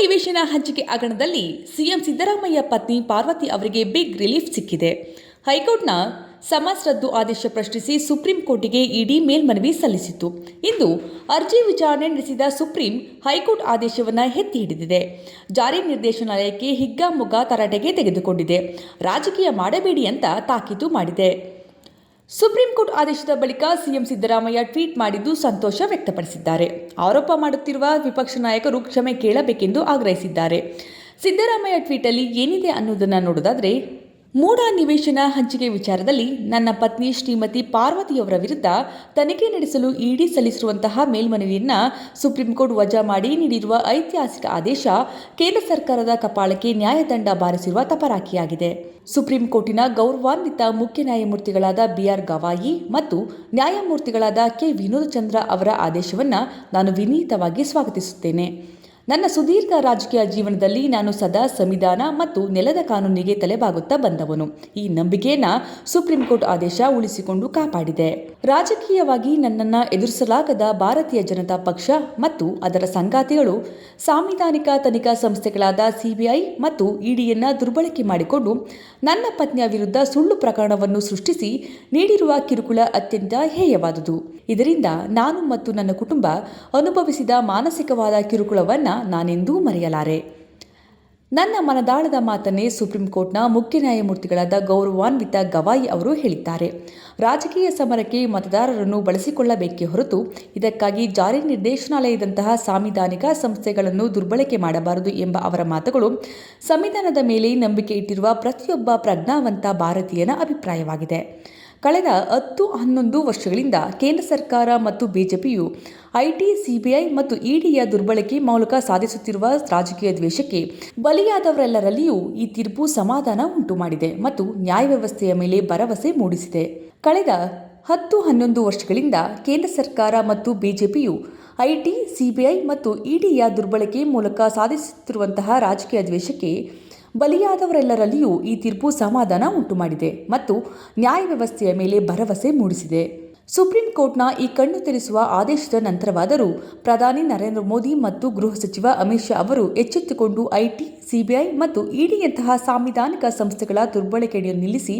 ನಿವೇಶನ ಹಂಚಿಕೆ ಹಗರಣದಲ್ಲಿ ಸಿಎಂ ಸಿದ್ದರಾಮಯ್ಯ ಪತ್ನಿ ಪಾರ್ವತಿ ಅವರಿಗೆ ಬಿಗ್ ರಿಲೀಫ್ ಸಿಕ್ಕಿದೆ. ಹೈಕೋರ್ಟ್ನ ಸಮಾಸ್ ರದ್ದು ಆದೇಶ ಪ್ರಶ್ನಿಸಿ ಸುಪ್ರೀಂ ಕೋರ್ಟಿಗೆ ಇಡಿ ಮೇಲ್ಮನವಿ ಸಲ್ಲಿಸಿತ್ತು. ಇಂದು ಅರ್ಜಿ ವಿಚಾರಣೆ ನಡೆಸಿದ ಸುಪ್ರೀಂ ಹೈಕೋರ್ಟ್ ಆದೇಶವನ್ನು ಎತ್ತಿ ಹಿಡಿದಿದೆ. ಜಾರಿ ನಿರ್ದೇಶನಾಲಯಕ್ಕೆ ಹಿಗ್ಗಾಮುಗ್ಗಾ ತರಾಟೆಗೆ ತೆಗೆದುಕೊಂಡಿದೆ. ರಾಜಕೀಯ ಮಾಡಬೇಡಿ ಅಂತ ತಾಕೀತು ಮಾಡಿದೆ. ಸುಪ್ರೀಂ ಕೋರ್ಟ್ ಆದೇಶದ ಬಳಿಕ ಸಿಎಂ ಸಿದ್ದರಾಮಯ್ಯ ಟ್ವೀಟ್ ಮಾಡಿದ್ದು ಸಂತೋಷ ವ್ಯಕ್ತಪಡಿಸಿದ್ದಾರೆ. ಆರೋಪ ಮಾಡುತ್ತಿರುವ ವಿಪಕ್ಷ ನಾಯಕರು ಕ್ಷಮೆ ಕೇಳಬೇಕೆಂದು ಆಗ್ರಹಿಸಿದ್ದಾರೆ. ಸಿದ್ದರಾಮಯ್ಯ ಟ್ವೀಟಲ್ಲಿ ಏನಿದೆ ಅನ್ನೋದನ್ನ ನೋಡೋದಾದ್ರೆ ಮೂಢ ನಿವೇಶನ ಹಂಚಿಕೆ ವಿಚಾರದಲ್ಲಿ ನನ್ನ ಪತ್ನಿ ಶ್ರೀಮತಿ ಪಾರ್ವತಿಯವರ ವಿರುದ್ಧ ತನಿಖೆ ನಡೆಸಲು ಇಡಿ ಸಲ್ಲಿಸಿರುವಂತಹ ಮೇಲ್ಮನವಿಯನ್ನು ಸುಪ್ರೀಂ ಕೋರ್ಟ್ ವಜಾ ಮಾಡಿ ನೀಡಿರುವ ಐತಿಹಾಸಿಕ ಆದೇಶ ಕೇಂದ್ರ ಸರ್ಕಾರದ ಕಪಾಳಕ್ಕೆ ನ್ಯಾಯದಂಡ ಬಾರಿಸಿರುವ ತಪರಾಕಿಯಾಗಿದೆ. ಸುಪ್ರೀಂ ಕೋರ್ಟಿನ ಗೌರವಾನ್ವಿತ ಮುಖ್ಯ ನ್ಯಾಯಮೂರ್ತಿಗಳಾದ ಬಿಆರ್ ಗವಾಯಿ ಮತ್ತು ನ್ಯಾಯಮೂರ್ತಿಗಳಾದ ಕೆ ವಿನೋದ್ ಚಂದ್ರ ಅವರ ಆದೇಶವನ್ನು ನಾನು ವಿನೀತವಾಗಿ ಸ್ವಾಗತಿಸುತ್ತೇನೆ. ನನ್ನ ಸುದೀರ್ಘ ರಾಜಕೀಯ ಜೀವನದಲ್ಲಿ ನಾನು ಸದಾ ಸಂವಿಧಾನ ಮತ್ತು ನೆಲದ ಕಾನೂನಿಗೆ ತಲೆಬಾಗುತ್ತಾ ಬಂದವನು. ಈ ನಂಬಿಕೆಯನ್ನ ಸುಪ್ರೀಂ ಕೋರ್ಟ್ ಆದೇಶ ಉಳಿಸಿಕೊಂಡು ಕಾಪಾಡಿದೆ. ರಾಜಕೀಯವಾಗಿ ನನ್ನನ್ನು ಎದುರಿಸಲಾಗದ ಭಾರತೀಯ ಜನತಾ ಪಕ್ಷ ಮತ್ತು ಅದರ ಸಂಗಾತಿಗಳು ಸಾಂವಿಧಾನಿಕ ತನಿಖಾ ಸಂಸ್ಥೆಗಳಾದ ಸಿಬಿಐ ಮತ್ತು ಇಡಿಯನ್ನು ದುರ್ಬಳಕೆ ಮಾಡಿಕೊಂಡು ನನ್ನ ಪತ್ನಿಯ ವಿರುದ್ಧ ಸುಳ್ಳು ಪ್ರಕರಣವನ್ನು ಸೃಷ್ಟಿಸಿ ನೀಡಿರುವ ಕಿರುಕುಳ ಅತ್ಯಂತ ಹೇಯವಾದುದು. ಇದರಿಂದ ನಾನು ಮತ್ತು ನನ್ನ ಕುಟುಂಬ ಅನುಭವಿಸಿದ ಮಾನಸಿಕವಾದ ಕಿರುಕುಳವನ್ನು ನಾನೆಂದೂ ಮರೆಯಲಾರೆ. ನನ್ನ ಮನದಾಳದ ಮಾತನ್ನೇ ಸುಪ್ರೀಂ ಕೋರ್ಟ್ನ ಮುಖ್ಯ ನ್ಯಾಯಮೂರ್ತಿಗಳಾದ ಗೌರವಾನ್ವಿತ ಗವಾಯಿ ಅವರು ಹೇಳಿದ್ದಾರೆ. ರಾಜಕೀಯ ಸಮರಕ್ಕೆ ಮತದಾರರನ್ನು ಬಳಸಿಕೊಳ್ಳಬೇಕೇ ಹೊರತು ಇದಕ್ಕಾಗಿ ಜಾರಿ ನಿರ್ದೇಶನಾಲಯದಂತಹ ಸಾಂವಿಧಾನಿಕ ಸಂಸ್ಥೆಗಳನ್ನು ದುರ್ಬಳಕೆ ಮಾಡಬಾರದು ಎಂಬ ಅವರ ಮಾತುಗಳು ಸಂವಿಧಾನದ ಮೇಲೆ ನಂಬಿಕೆ ಇಟ್ಟಿರುವ ಪ್ರತಿಯೊಬ್ಬ ಪ್ರಜ್ಞಾವಂತ ಭಾರತೀಯನ ಅಭಿಪ್ರಾಯವಾಗಿದೆ. ಕಳೆದ ಹತ್ತು ಹನ್ನೊಂದು ವರ್ಷಗಳಿಂದ ಕೇಂದ್ರ ಸರ್ಕಾರ ಮತ್ತು ಬಿಜೆಪಿಯು ಐಟಿ, ಸಿಬಿಐ ಮತ್ತು ಇಡಿಯ ದುರ್ಬಳಕೆ ಮೂಲಕ ಸಾಧಿಸುತ್ತಿರುವ ರಾಜಕೀಯ ದ್ವೇಷಕ್ಕೆ ಬಲಿಯಾದವರೆಲ್ಲರಲ್ಲಿಯೂ ಈ ತೀರ್ಪು ಸಮಾಧಾನ ಉಂಟು ಮಾಡಿದೆ ಮತ್ತು ನ್ಯಾಯ ವ್ಯವಸ್ಥೆಯ ಮೇಲೆ ಭರವಸೆ ಮೂಡಿಸಿದೆ. ಕಳೆದ ಹತ್ತು ಹನ್ನೊಂದು ವರ್ಷಗಳಿಂದ ಕೇಂದ್ರ ಸರ್ಕಾರ ಮತ್ತು ಬಿಜೆಪಿಯು ಐಟಿ, ಸಿಬಿಐ ಮತ್ತು ಇಡಿಯ ದುರ್ಬಳಕೆ ಮೂಲಕ ಸಾಧಿಸುತ್ತಿರುವಂತಹ ರಾಜಕೀಯ ದ್ವೇಷಕ್ಕೆ ಬಲಿಯಾದವರೆಲ್ಲರಲ್ಲಿಯೂ ಈ ತೀರ್ಪು ಸಮಾಧಾನ ಉಂಟು ಮಾಡಿದೆ ಮತ್ತು ನ್ಯಾಯ ವ್ಯವಸ್ಥೆಯ ಮೇಲೆ ಭರವಸೆ ಮೂಡಿಸಿದೆ. ಸುಪ್ರೀಂ ಕೋರ್ಟ್ನ ಈ ಕಣ್ಣು ತೆರೆಸುವ ಆದೇಶದ ನಂತರವಾದರೂ ಪ್ರಧಾನಿ ನರೇಂದ್ರ ಮೋದಿ ಮತ್ತು ಗೃಹ ಸಚಿವ ಅಮಿತ್ ಶಾ ಅವರು ಎಚ್ಚೆತ್ತುಕೊಂಡು ಐಟಿ, ಸಿಬಿಐ ಮತ್ತು ಇಡಿಯಂತಹ ಸಾಂವಿಧಾನಿಕ ಸಂಸ್ಥೆಗಳ ದುರ್ಬಳಕೆಯನ್ನು ನಿಲ್ಲಿಸಿ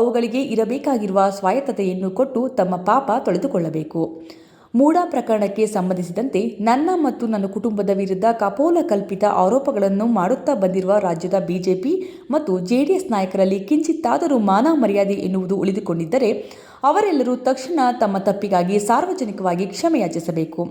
ಅವುಗಳಿಗೆ ಇರಬೇಕಾಗಿರುವ ಸ್ವಾಯತ್ತತೆಯನ್ನು ಕೊಟ್ಟು ತಮ್ಮ ಪಾಪ ತೊಳೆದುಕೊಳ್ಳಬೇಕು. ಮೂಡ ಪ್ರಕರಣಕ್ಕೆ ಸಂಬಂಧಿಸಿದಂತೆ ನನ್ನ ಮತ್ತು ನನ್ನ ಕುಟುಂಬದ ವಿರುದ್ಧ ಕಪೋಲ ಕಲ್ಪಿತ ಆರೋಪಗಳನ್ನು ಮಾಡುತ್ತಾ ಬಂದಿರುವ ರಾಜ್ಯದ ಬಿಜೆಪಿ ಮತ್ತು ಜೆಡಿಎಸ್ ನಾಯಕರಲ್ಲಿ ಕಿಂಚಿತ್ತಾದರೂ ಮಾನ ಮರ್ಯಾದೆ ಎನ್ನುವುದು ಉಳಿದುಕೊಂಡಿದ್ದರೆ ಅವರೆಲ್ಲರೂ ತಕ್ಷಣ ತಮ್ಮ ತಪ್ಪಿಗಾಗಿ ಸಾರ್ವಜನಿಕವಾಗಿ ಕ್ಷಮೆಯಾಚಿಸಬೇಕು.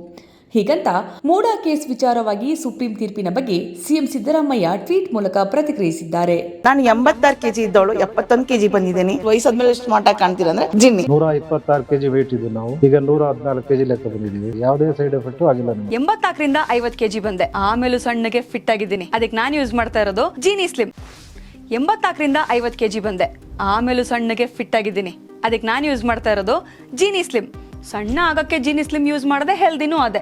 ಹೀಗಂತ ಮೂಡಾ ಕೇಸ್ ವಿಚಾರವಾಗಿ ಸುಪ್ರೀಂ ತೀರ್ಪಿನ ಬಗ್ಗೆ ಸಿಎಂ ಸಿದ್ದರಾಮಯ್ಯ ಟ್ವೀಟ್ ಮೂಲಕ ಪ್ರತಿಕ್ರಿಯಿಸಿದ್ದಾರೆ. ನಾನು ಎಂಬತ್ತಾರು ಕೆಜಿ ಇದ್ದವಳು ಎಪ್ಪತ್ತೊಂದು ಕೆಜಿ ಬಂದಿದ್ದೀನಿ. ವಯಸ್ಸಾದ್ಮೇಲೆ ಎಷ್ಟು ಮಾಟ ಕಾಣ್ತೀರ ಅಂದ್ರೆ ಜಿನ್ನಿ. ನೂರ ಇಪ್ಪತ್ತಾರು ಕೆಜಿ ವೇಟ್ ಇದ್ದೀವಿ ನಾವು. ಈಗ ನೂರ ಹದಿನಾಲ್ಕು ಕೆಜಿ ಲೆಕ್ಕ ಬಂದಿದ್ದೀವಿ. ಯಾವುದೇ ಸೈಡ್ ಎಫೆಕ್ಟ್ ಆಗಿಲ್ಲ ಎಂಬತ್ತಾಕರಿಂದ ಎಂಬತ್ನಾಲ್ಕರಿಂದ ಐವತ್ ಕೆಜಿ ಬಂದೆ. ಆಮೇಲೂ ಸಣ್ಣಗೆ ಫಿಟ್ ಆಗಿದ್ದೀನಿ. ಅದಕ್ಕೆ ನಾನು ಯೂಸ್ ಮಾಡ್ತಾ ಇರೋದು ಜೀನಿ ಸ್ಲಿಮ್ ಎಂಬತ್ತಾಕರಿಂದ ಐವತ್ ಕೆಜಿ ಬಂದೆ. ಆಮೇಲೂ ಸಣ್ಣಗೆ ಫಿಟ್ ಆಗಿದ್ದೀನಿ. ಅದಕ್ಕೆ ನಾನು ಯೂಸ್ ಮಾಡ್ತಾ ಇರೋದು ಜೀನಿ ಸ್ಲಿಮ್ ಸಣ್ಣ ಆಗಕ್ಕೆ ಜೀನಿ ಸ್ಲಿಮ್ ಯೂಸ್ ಮಾಡದೆ ಹೆಲ್ದಿನೂ ಅದೇ.